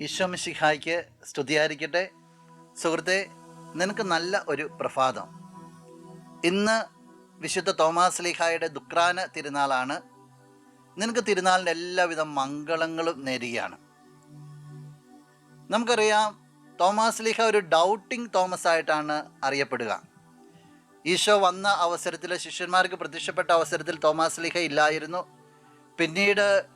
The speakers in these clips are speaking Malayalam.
ഈശോമിശിഹായ്ക്ക് സ്തുതിയായിരിക്കട്ടെ. സുഹൃത്തെ നിനക്ക് നല്ല ഒരു പ്രഭാതം. ഇന്ന് വിശുദ്ധ തോമാസ് ലിഹായുടെ ദുക്രാന തിരുനാളാണ്. നിനക്ക് തിരുനാളിന്റെ എല്ലാവിധ മംഗളങ്ങളും നേരുകയാണ്. നമുക്കറിയാം തോമാസ് ലിഹ ഒരു ഡൗട്ടിങ് തോമസ് ആയിട്ടാണ് അറിയപ്പെടുക. ഈശോ വന്ന അവസരത്തിൽ ശിഷ്യന്മാർക്ക് പ്രത്യക്ഷപ്പെട്ട അവസരത്തിൽ തോമാസ് ലിഹ ഇല്ലായിരുന്നു. പിന്നീട്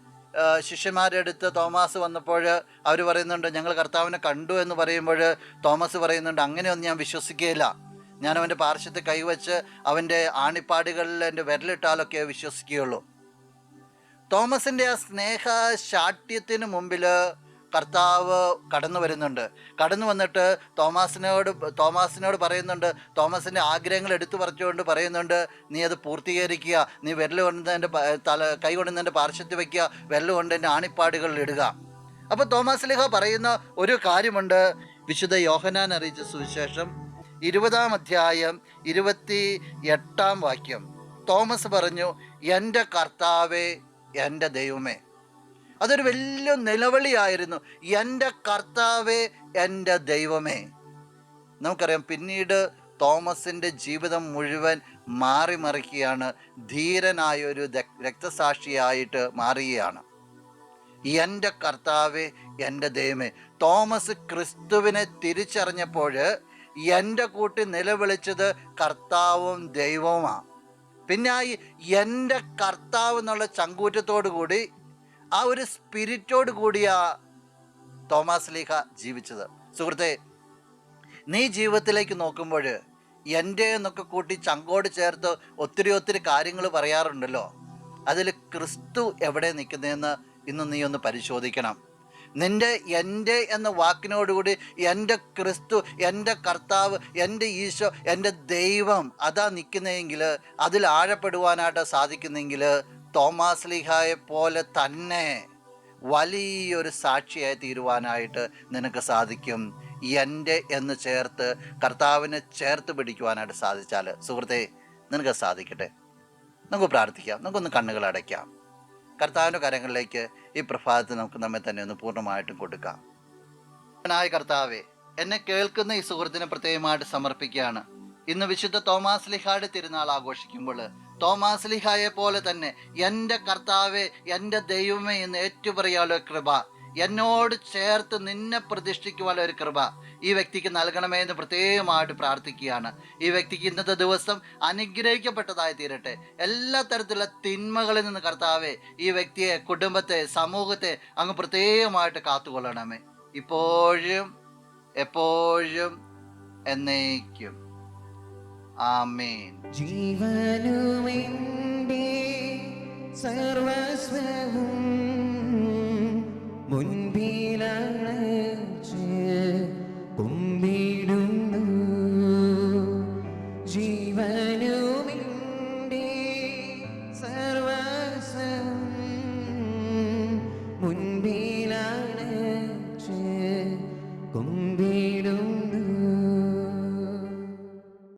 അടുത്ത് തോമാസ് വന്നപ്പോൾ അവർ പറയുന്നുണ്ട് ഞങ്ങൾ കർത്താവിനെ കണ്ടു എന്ന് പറയുമ്പോൾ തോമസ് പറയുന്നുണ്ട് അങ്ങനെയൊന്നും ഞാൻ വിശ്വസിക്കുകയില്ല. ഞാൻ അവന്റെ പാർശ്വത്ത് കൈവച്ച് അവന്റെ ആണിപ്പാടുകളിൽ എന്റെ വിരലിട്ടാലൊക്കെ വിശ്വസിക്കുകയുള്ളൂ. തോമസിന്റെ ആ സ്നേഹ ശാഠ്യത്തിന് മുമ്പിൽ കർത്താവ് കടന്നു വരുന്നുണ്ട്. കടന്നു വന്നിട്ട് തോമാസിനോട് തോമാസിനോട് പറയുന്നുണ്ട്. തോമസിന്റെ ആഗ്രഹങ്ങൾ എടുത്തു പറിച്ചുകൊണ്ട് പറയുന്നുണ്ട് നീ അത് പൂർത്തീകരിക്കുക. നീ വിരൽ കൊണ്ട് തല കൈ കൊണ്ട് എന്റെ പാർശ്വത്തിൽ വയ്ക്കുക വിരൽ കൊണ്ട് എന്റെ ആണിപ്പാടുകളിൽ ഇടുക. അപ്പോൾ തോമസ് ലിഹ പറയുന്ന ഒരു കാര്യമുണ്ട്. വിശുദ്ധ യോഹനാൻ അറിയിച്ച സുവിശേഷം ഇരുപതാം അധ്യായം ഇരുപത്തി എട്ടാം വാക്യം. തോമസ് പറഞ്ഞു എന്റെ കർത്താവേ എന്റെ ദൈവമേ. അതൊരു വലിയ നിലവിളിയായിരുന്നു. എന്റെ കർത്താവേ എന്റെ ദൈവമേ. നമുക്കറിയാം പിന്നീട് തോമസിന്റെ ജീവിതം മുഴുവൻ മാറി മറിക്കുകയാണ്. ധീരനായൊരു ദ- രക്തസാക്ഷിയായിട്ട് മാറുകയാണ്. എന്റെ കർത്താവേ എന്റെ ദൈവമേ. തോമസ് ക്രിസ്തുവിനെ തിരിച്ചറിഞ്ഞപ്പോൾ എന്റെ കൂട്ടി നിലവിളിച്ചത് കർത്താവും ദൈവവുമാണ് പിന്നെ ഈ എന്റെ കർത്താവ് എന്നുള്ള ചങ്കൂറ്റത്തോടു കൂടി ആ ഒരു സ്പിരിറ്റോട് കൂടിയ തോമസ് ലീഹ ജീവിച്ചത്. സുഹൃത്തെ നീ ജീവിതത്തിലേക്ക് നോക്കുമ്പോൾ എന്റെ എന്നൊക്കെ കൂട്ടി ചങ്കോട് ചേർത്ത് ഒത്തിരി ഒത്തിരി കാര്യങ്ങൾ പറയാറുണ്ടല്ലോ. അതിൽ ക്രിസ്തു എവിടെ നിൽക്കുന്നതെന്ന് ഇന്ന് നീ ഒന്ന് പരിശോധിക്കണം. നിന്റെ എന്റെ എന്ന വാക്കിനോടുകൂടി എന്റെ ക്രിസ്തു എന്റെ കർത്താവ് എന്റെ ഈശോ എന്റെ ദൈവം അതാ നിൽക്കുന്നതെങ്കിൽ അതിൽ ആഴപ്പെടുവാനായിട്ട് സാധിക്കുന്നെങ്കിൽ തോമാസ് ലിഹായെ പോലെ തന്നെ വലിയൊരു സാക്ഷിയായി തീരുവാനായിട്ട് നിനക്ക് സാധിക്കും. എന്റെ എന്ന് ചേർത്ത് കർത്താവിനെ ചേർത്ത് പിടിക്കുവാനായിട്ട് സാധിച്ചാൽ സുഹൃത്തെ നിനക്ക് സാധിക്കട്ടെ. നമുക്ക് പ്രാർത്ഥിക്കാം. നമുക്കൊന്ന് കണ്ണുകൾ അടയ്ക്കാം. കർത്താവിന്റെ കരങ്ങളിലേക്ക് ഈ പ്രഭാതത്തിൽ നമുക്ക് നമ്മെ തന്നെ ഒന്ന് പൂർണമായിട്ടും കൊടുക്കാം. ായ കർത്താവെ എന്നെ കേൾക്കുന്ന ഈ സുഹൃത്തിനെ പ്രത്യേകമായിട്ട് സമർപ്പിക്കുകയാണ്. ഇന്ന് വിശുദ്ധ തോമാസ് ലിഹാഡ് തിരുനാൾ ആഘോഷിക്കുമ്പോൾ തോമാസ് ലിഹായെ പോലെ തന്നെ എന്റെ കർത്താവെ എന്റെ ദൈവമേ എന്ന് ഏറ്റുപറയാലോ കൃപ. എന്നോട് ചേർത്ത് നിന്നെ പ്രതിഷ്ഠിക്കുവാനുള്ള ഒരു കൃപ. ഈ വ്യക്തിക്ക് നൽകണമേ എന്ന് പ്രത്യേകമായിട്ട് പ്രാർത്ഥിക്കുകയാണ്. ഈ വ്യക്തിക്ക് ഇന്നത്തെ ദിവസം അനുഗ്രഹിക്കപ്പെട്ടതായി തീരട്ടെ. എല്ലാ തരത്തിലുള്ള തിന്മകളിൽ നിന്ന് കർത്താവെ ഈ വ്യക്തിയെ കുടുംബത്തെ സമൂഹത്തെ അങ്ങ് പ്രത്യേകമായിട്ട് കാത്തുകൊള്ളണമേ. ഇപ്പോഴും എപ്പോഴും എന്നേക്കും. ആമേൻ. ജീവനുമെന്റെ മനോവിന്റെ സർവസം മുൻപിലാണ് കൊമ്പിടുന്നു.